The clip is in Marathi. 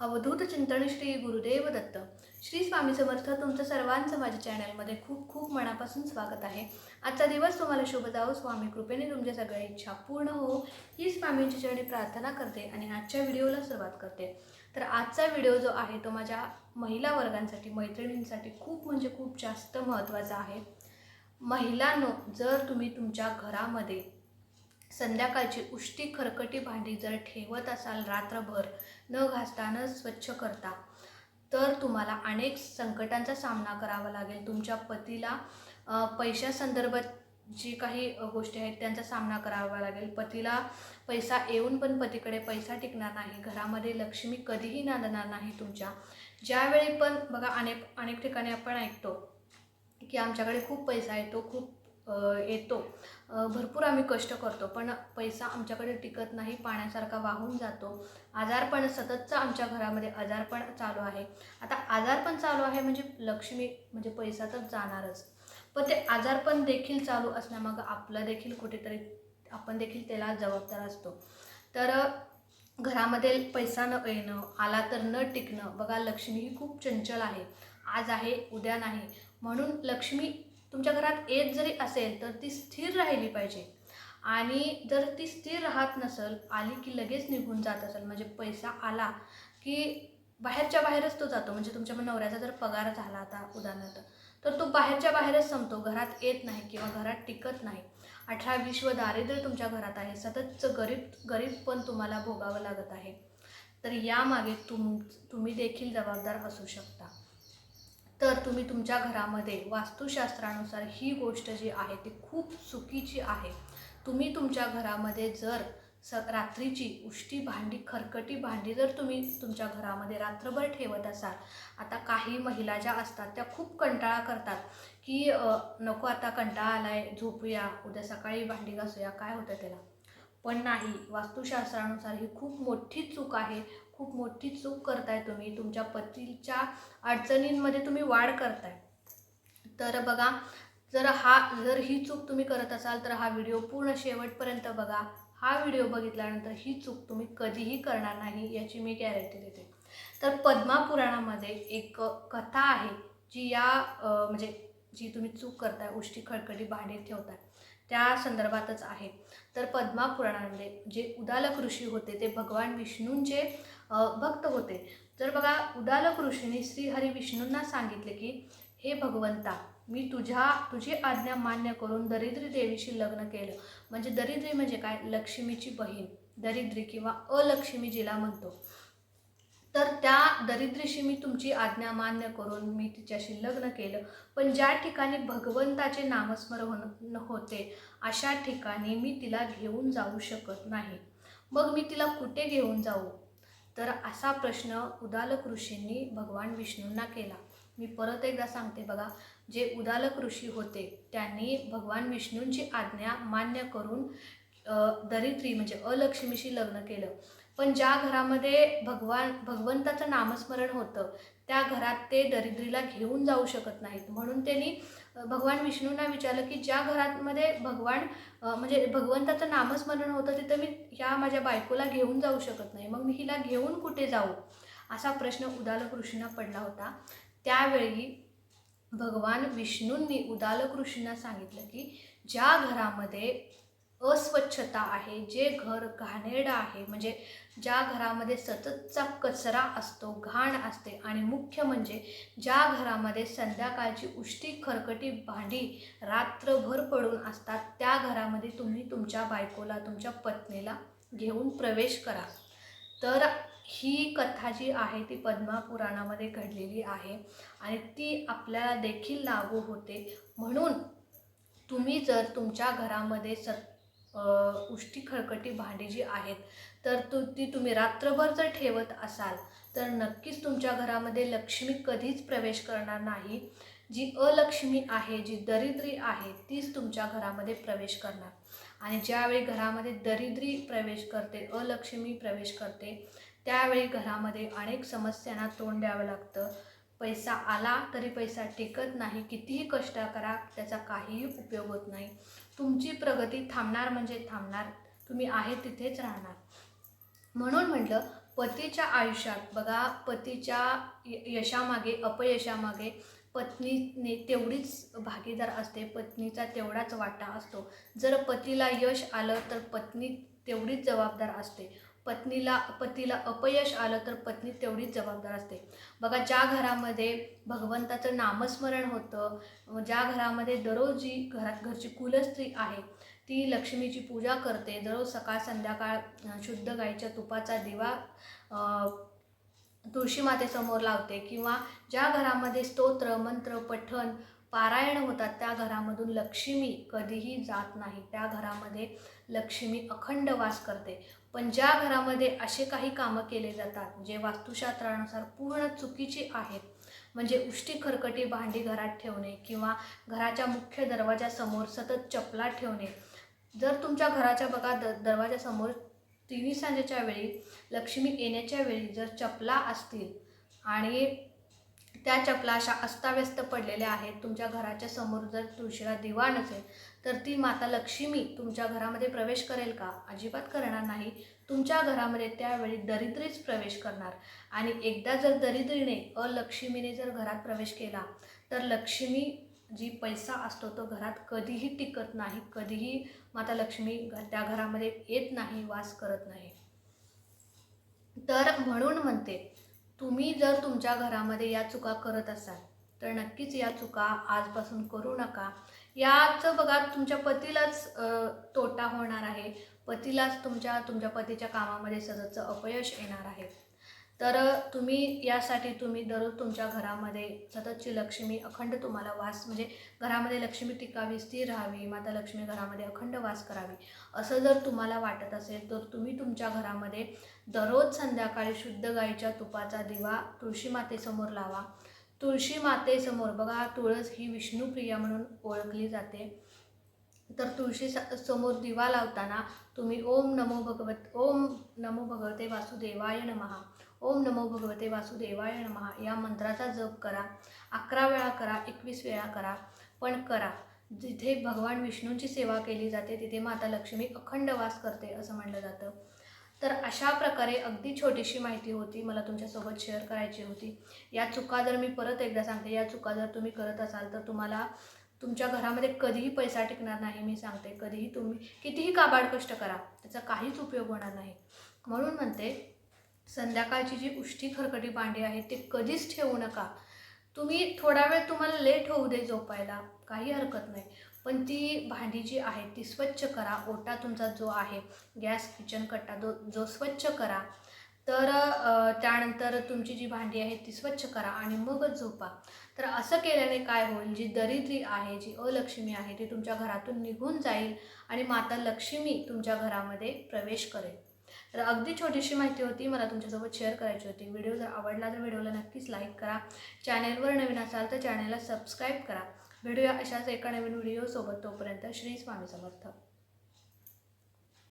अवधूत चिंतन श्री गुरुदेव दत्त. श्री स्वामी समर्थ तुमचं सर्वांचं माझ्या चॅनलमध्ये खूप खूप मनापासून स्वागत आहे. आजचा दिवस तुम्हाला शुभ जाओ स्वामी कृपेने तुमच्या सगळ्या इच्छा पूर्ण हो. ही स्वामींची चरणी प्रार्थना करते आणि आजच्या व्हिडिओला सुरुवात करते. तर आजचा व्हिडिओ जो आहे तो माझ्या महिला वर्गांसाठी मैत्रिणींसाठी खूप म्हणजे खूप जास्त महत्त्वाचा आहे. महिलांनो जर तुम्ही तुमच्या घरामध्ये संध्याकाळची उष्टी खरकटी भांडी जर ठेवत असाल रात्रभर न घासता न स्वच्छ करता तर तुम्हाला अनेक संकटांचा सामना करावा लागेल. तुमच्या पतीला पैशासंदर्भात जी काही गोष्टी आहेत त्यांचा सामना करावा लागेल. पतीला पैसा येऊन पण पतीकडे पैसा टिकणार नाही. घरामध्ये लक्ष्मी कधीही नांदणार नाही तुमच्या. ज्यावेळी पण बघा अनेक अनेक ठिकाणी आपण ऐकतो की आमच्याकडे खूप पैसा येतो खूप येतो. भरपूर आम्ही कष्ट करतो पण पैसा आमच्याकडे टिकत नाही पाण्यासारखा वाहून जातो. आजारपण सततचा आमच्या घरामध्ये आजारपण चालू आहे. आता आजारपण चालू आहे म्हणजे लक्ष्मी म्हणजे पैसा तर जाणारच. पण ते आजारपण देखील चालू असण्यामागं आपलं देखील कुठेतरी आपण देखील त्याला जबाबदार असतो. तर घरामध्ये पैसा न येणं आला तर न टिकणं बघा लक्ष्मी ही खूप चंचल आहे. आज आहे उद्या नाही. म्हणून लक्ष्मी तुमच्या घरात येत जरी असेल तर ती स्थिर राहिली पाहिजे. आणि जर ती स्थिर राहत नसेल आली की लगेच निघून जात असेल म्हणजे पैसा आला की बाहेरच्या बाहेरच तो जातो. म्हणजे तुमच्या नवऱ्याचा जर पगार झाला आता उदाहरणार्थ तर तो बाहेरच्या बाहेरच संपतो. घरात येत नाही किंवा घरात टिकत नाही. अठरा विश्व दारिद्र्य तुमच्या घरात आहे. सततचं गरीब गरीब पण तुम्हाला भोगावं लागत आहे. तर यामागे तुम तुम्ही देखील जबाबदार असू शकता. तर तुम्ही तुमच्या घरामध्ये वास्तुशास्त्रानुसार ही गोष्ट जी आहे ती खूप चुकीची आहे. तुम्ही तुमच्या घरामध्ये जर स रात्रीची उष्टी भांडी खरकटी भांडी जर तुम्ही तुमच्या घरामध्ये रात्रभर ठेवत असाल आता काही महिला ज्या असतात त्या खूप कंटाळा करतात की नको आता कंटाळा आलाय झोपूया उद्या सकाळी भांडी घासूया काय होतं त्याला? पण नाही वास्तुशास्त्रानुसार ही खूप मोठी चूक आहे. खूप मोठी चूक करताय तुम्ही. तुमच्या पतीच्या अडचणींमध्ये तुम्ही वाढ करताय. तर बघा जर हा जर ही चूक तुम्ही करत असाल तर हा व्हिडिओ पूर्ण शेवटपर्यंत बघा. हा व्हिडिओ बघितल्यानंतर ही चूक तुम्ही कधीही करणार नाही याची मी गॅरंटी देते. तर पद्मा पुराणामध्ये एक कथा आहे जी या म्हणजे जी तुम्ही चूक करताय उष्टी खडखडी भांडी ठेवताय. त्या संदर्भातच आहे. तर पद्मा पुराणामध्ये जे उदालक ऋषी होते ते भगवान विष्णूंचे भक्त होते. तर बघा उदालक ऋषींनी श्रीहरी विष्णूंना सांगितले की हे भगवंता मी तुझ्या तुझी आज्ञा मान्य करून दरिद्री देवीशी लग्न केलं. म्हणजे दरिद्री म्हणजे काय? लक्ष्मीची बहीण. दरिद्री किंवा अलक्ष्मी जिला म्हणतो. तर त्या दरिद्रीशी मी तुमची आज्ञा मान्य करून मी तिच्याशी लग्न केलं. पण ज्या ठिकाणी भगवंताचे नामस्मरण होते अशा ठिकाणी मी तिला घेऊन जाऊ शकत नाही. मग मी तिला कुठे घेऊन जाऊ? तर असा प्रश्न उदालक ऋषींनी भगवान विष्णूंना केला. मी परत एकदा सांगते बघा जे उदालक ऋषी होते त्यांनी भगवान विष्णूंची आज्ञा मान्य करून दरिद्री म्हणजे अलक्ष्मीशी लग्न केलं. पण ज्या घरामध्ये भगवान भगवंताचं नामस्मरण होतं त्या घरात ते दरिद्रीला घेऊन जाऊ शकत नाहीत. म्हणून त्यांनी भगवान विष्णूंना विचारलं की ज्या घरामध्ये भगवान म्हणजे भगवंताचं नामस्मरण होतं तिथं मी ह्या माझ्या बायकोला घेऊन जाऊ शकत नाही. मग मी हिला घेऊन कुठे जाऊ? असा प्रश्न उदालक ऋषींना पडला होता. त्यावेळी भगवान विष्णूंनी उदालक ऋषींना सांगितलं की ज्या घरामध्ये अस्वच्छता आहे जे घर घाणेरडं आहे म्हणजे ज्या घरामध्ये सततचा कचरा असतो घाण असते आणि मुख्य म्हणजे ज्या घरामध्ये संध्याकाळची उष्टी खरकटी भांडी रात्रभर पडून असतात त्या घरामध्ये तुम्ही तुमच्या बायकोला तुमच्या पत्नीला घेऊन प्रवेश करा. तर ही कथा जी आहे ती पद्मा पुराणामध्ये घडलेली आहे आणि ती आपल्याला देखील लागू होते. म्हणून तुम्ही जर तुमच्या घरामध्ये सत उष्टी खळकटी भांडी जी आहेत तर तु ती तुम्ही रात्रभर जर ठेवत असाल तर नक्कीच तुमच्या घरामध्ये लक्ष्मी कधीच प्रवेश करणार नाही. जी अलक्ष्मी आहे जी दरिद्री आहे तीच तुमच्या घरामध्ये प्रवेश करणार. आणि ज्यावेळी घरामध्ये दरिद्री प्रवेश करते अलक्ष्मी प्रवेश करते त्यावेळी घरामध्ये अनेक समस्यांना तोंड द्यावं लागतं. पैसा आला तरी पैसा टिकत नाही कितीही कष्ट करा त्याचा काहीही उपयोग होत नाही. तुमची प्रगती थांबणार म्हणजे थांबणार. तुम्ही आहे तिथेच राहणार. म्हणून म्हटलं पतीच्या आयुष्यात बघा पतीच्या य- यशामागे अपयशामागे पत्नीने तेवढीच भागीदार असते पत्नीचा तेवढाच वाटा असतो. जर पतीला यश आलं तर पत्नी तेवढीच जबाबदार असते. पत्नीला पतीला अपयश आलं तर पत्नी तेवढीच जबाबदार असते. बघा ज्या घरामध्ये भगवंताचं नामस्मरण होतं ज्या घरामध्ये दररोज जी घरात घरची कुलस्त्री आहे ती लक्ष्मीची पूजा करते. दररोज सकाळ संध्याकाळ शुद्ध गाईच्या तुपाचा दिवा तुळशी मातेसमोर लावते किंवा ज्या घरामध्ये स्तोत्र मंत्र पठण पारायण होतात त्या घरामधून लक्ष्मी कधीही जात नाही. त्या घरामध्ये लक्ष्मी अखंड वास करते. पण ज्या घरामध्ये असे काही कामं केले जातात जे वास्तुशास्त्रानुसार पूर्ण चुकीची आहेत म्हणजे उष्टी खरकटी भांडी घरात ठेवणे किंवा घराच्या मुख्य दरवाजासमोर सतत चपला ठेवणे. जर तुमच्या घराच्या बघा द दरवाजासमोर तिन्ही सांजेच्या वेळी लक्ष्मी येण्याच्या वेळी जर चपला असतील आणि त्या चपला अशा अस्ताव्यस्त पडलेल्या आहेत. तुमच्या घराच्या समोर जर तुळशीला दिवा नसेल तर ती माता लक्ष्मी तुमच्या घरामध्ये प्रवेश करेल का? अजिबात करणार नाही. तुमच्या घरामध्ये त्यावेळी दरिद्रीच प्रवेश करणार. आणि एकदा जर दरिद्रीने अलक्ष्मीने जर घरात प्रवेश केला तर लक्ष्मी जी पैसा असतो तो घरात कधीही टिकत नाही. कधीही माता लक्ष्मी त्या घरामध्ये येत नाही वास करत नाही. तर म्हणून म्हणते तुम्ही जर तुमच्या घरामध्ये या चुका करत असाल तर नक्कीच या चुका आजपासून करू नका. याचं बघा तुमच्या पतीलाच तोटा होणार आहे. पतीलाच तुमच्या तुमच्या पतीच्या कामामध्ये सततचं अपयश येणार आहे. तर तुम्ही यासाठी तुम्ही दररोज तुमच्या घरामध्ये सततची लक्ष्मी अखंड तुम्हाला वास म्हणजे घरामध्ये लक्ष्मी टिकावी स्थिर राहावी माता लक्ष्मी घरामध्ये अखंड वास करावी असं जर तुम्हाला वाटत असेल तर तुम्ही तुमच्या घरामध्ये दररोज संध्याकाळी शुद्ध गाईच्या तुपाचा दिवा तुळशी मातेसमोर लावा. तुळशी मातेसमोर बघा तुळस ही विष्णुप्रिया म्हणून ओळखली जाते. तर तुळशी समोर दिवा लावताना तुम्ही ओम नमो भगवत ओम नमो भगवते वासुदेवाय नमहा ओम नमो भगवते वासुदेवाय नमहा या मंत्राचा जप करा. अकरा वेळा करा एकवीस वेळा करा पण करा. जिथे भगवान विष्णूंची सेवा केली जाते तिथे माता लक्ष्मी अखंड वास करते असं म्हणलं जातं. तर अशा प्रकारे अगदी छोटीशी माहिती होती. मला तुमच्यासोबत शेअर करायची होती. या चुका जर मी परत एकदा सांगते या चुका जर तुम्ही करत असाल तर तुम्हाला तुमच्या घरामध्ये कधीही पैसा टिकणार नाही मी सांगते कधीही तुम्ही कितीही काबाड कष्ट करा त्याचा काहीच उपयोग होणार नाही. म्हणून म्हणते संध्याकाळची जी उष्टी खरकटी भांडी आहे ते कधीच ठेवू नका. तुम्ही थोडा वेळ तुम्हाला लेट होऊ दे झोपायला काही हरकत नाही. पण ती भांडी जी आहे ती स्वच्छ करा ओटा तुमचा जो आहे गॅस किचन कट्टा जो जो स्वच्छ करा तर त्यानंतर तुमची जी भांडी आहे ती स्वच्छ करा आणि मगच झोपा. तर असं केल्याने काय होईल? जी दरिद्री आहे जी अलक्ष्मी आहे ती तुमच्या घरातून निघून जाईल आणि माता लक्ष्मी तुमच्या घरामध्ये प्रवेश करेल. तर अगदी छोटीशी माहिती होती मला तुमच्यासोबत शेअर करायची होती. व्हिडिओ जर आवडला तर व्हिडिओला नक्कीच लाईक करा. चॅनेलवर नवीन असाल तर चॅनेलला सबस्क्राईब करा. भेटूया अशाच एका नवीन व्हिडिओसोबत. तोपर्यंत श्री स्वामी समर्थ.